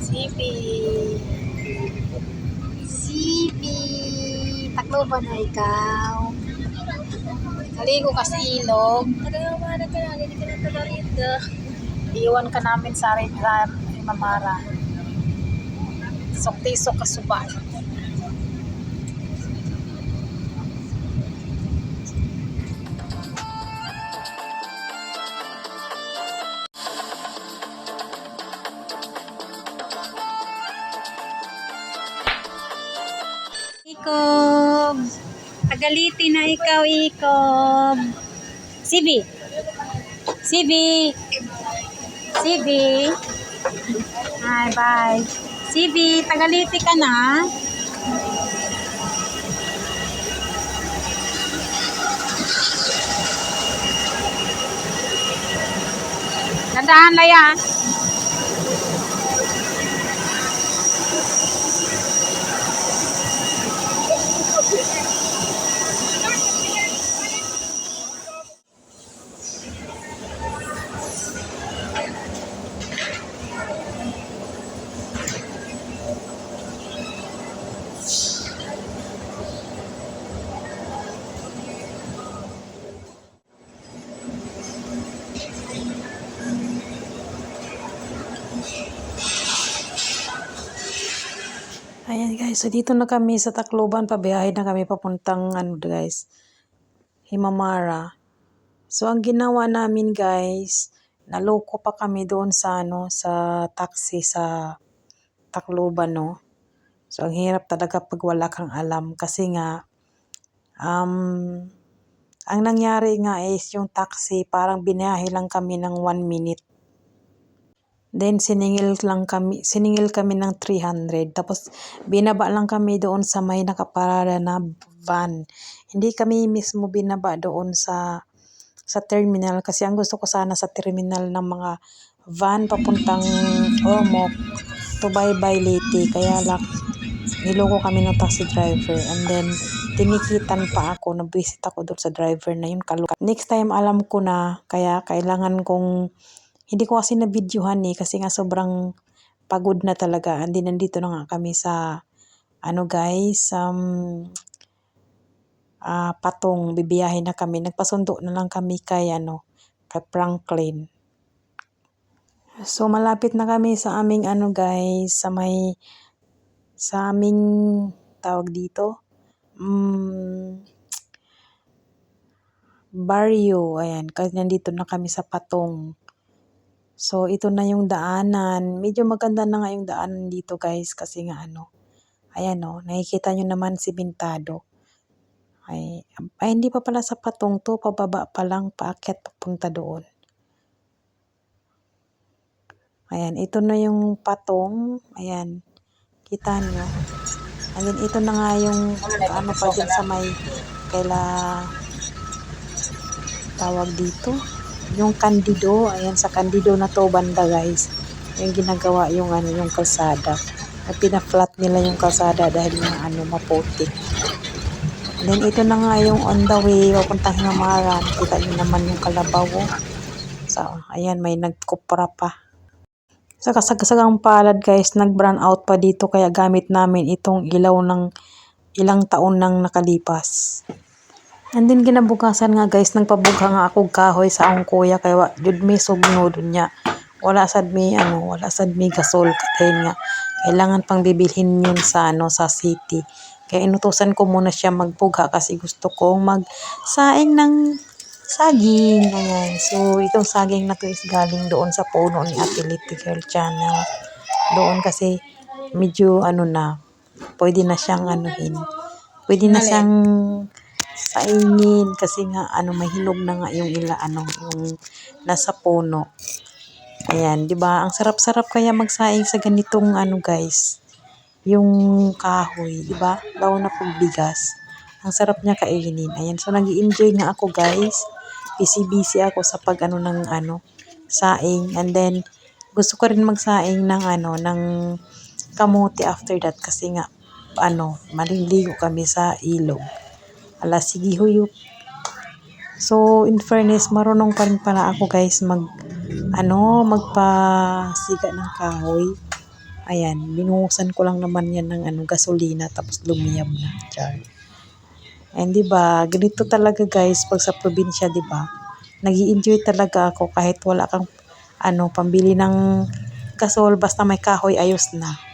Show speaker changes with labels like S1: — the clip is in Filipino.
S1: Sipi. Sipi. Taklo ba na ikaw? Naligo ka sa ilog.
S2: Ka lang, hindi ka na rito.
S1: Iwan ka namin sa rin Mamara. Sok-tisok ka subay. Tagaliti na ikaw, Ikob. Sibi. Sibi. Sibi. Hi, bye. Sibi, tagaliti ka na. Gandaan na yan. Guys, so dito na kami sa Tacloban, pabiyahe na kami papuntang ano guys, Himamara. So ang ginawa namin guys, naloko pa kami doon sa ano, sa taxi sa Tacloban no. So ang hirap talaga pag wala kang alam kasi nga um ang nangyari nga is yung taxi parang binahe lang kami ng 1 minute. Then siningil lang kami, siningil kami ng 300. Tapos binaba lang kami doon sa may nakaparada na van. Hindi kami mismo binaba doon sa sa terminal kasi ang gusto ko sana sa terminal ng mga van papuntang Ormoc to Baybay Leyte. Kaya lang niloko kami ng taxi driver and then tinikitan pa ako, nabisit ako doon sa driver na yun. Next time alam ko na kaya kailangan kong hindi ko kasi na-videohan eh kasi nga sobrang pagod na talaga. Hindi nandito na nga kami sa ano guys, um, ah patong bibiyahe na kami. Nagpasundo na lang kami kay ano, kay Franklin. So malapit na kami sa aming ano guys, sa may sa aming tawag dito. Mm, barrio, ayan, kasi nandito na kami sa Patong. So, ito na yung daanan. Medyo maganda na nga yung daanan dito guys kasi nga ano. Ayan o, nakikita nyo naman si Bintado. Ay, ay, hindi pa pala sa patong to. Pababa pa lang, paakyat papunta doon. Ayan, ito na yung patong. Ayan, kita nyo. Then, ito na nga yung ano pa dyan sa may kaila tawag dito yung kandido, ayan sa kandido na to banda guys, yung ginagawa yung ano yung kalsada. At pina-flat nila yung kalsada dahil nga ano maputik. Then ito na nga yung on the way papuntang Hinamaran. Kita niyo naman yung kalabaw. oh. So, ayan may nagkupra pa. Sa kasagsagang palad guys, nag-brown out pa dito kaya gamit namin itong ilaw ng ilang taon nang nakalipas. And then ginabukasan nga guys, nagpabugha nga ako kahoy sa akong kuya kaya wa jud mi sugno dun niya. Wala sad mi ano, wala sad mi gasol kay nga kailangan pang bibilhin yun sa ano sa city. Kaya inutusan ko muna siya magbugha kasi gusto kong magsaing ng saging. Ayan. So, itong saging na to is galing doon sa puno ni Ate Litty Girl Channel. Doon kasi medyo ano na, pwede na siyang anuhin. Pwede na siyang saingin kasi nga ano mahilog na nga yung ila ano yung nasa puno. Ayan, 'di ba? Ang sarap-sarap kaya magsaing sa ganitong ano guys. Yung kahoy, 'di ba? Daw na bigas. Ang sarap niya kainin. Ayan, so nag-enjoy nga ako guys. Busy-busy ako sa pag ano ng ano saing and then gusto ko rin magsaing ng ano ng kamuti after that kasi nga ano maliligo kami sa ilog. Ala sige huyop. So, in fairness, marunong pa rin pala ako guys mag, ano, magpasiga ng kahoy. Ayan, binuhusan ko lang naman yan ng ano, gasolina tapos lumiyam na. Char. And di ba, ganito talaga guys pag sa probinsya, di ba? Nag enjoy talaga ako kahit wala kang ano, pambili ng gasol basta may kahoy ayos na.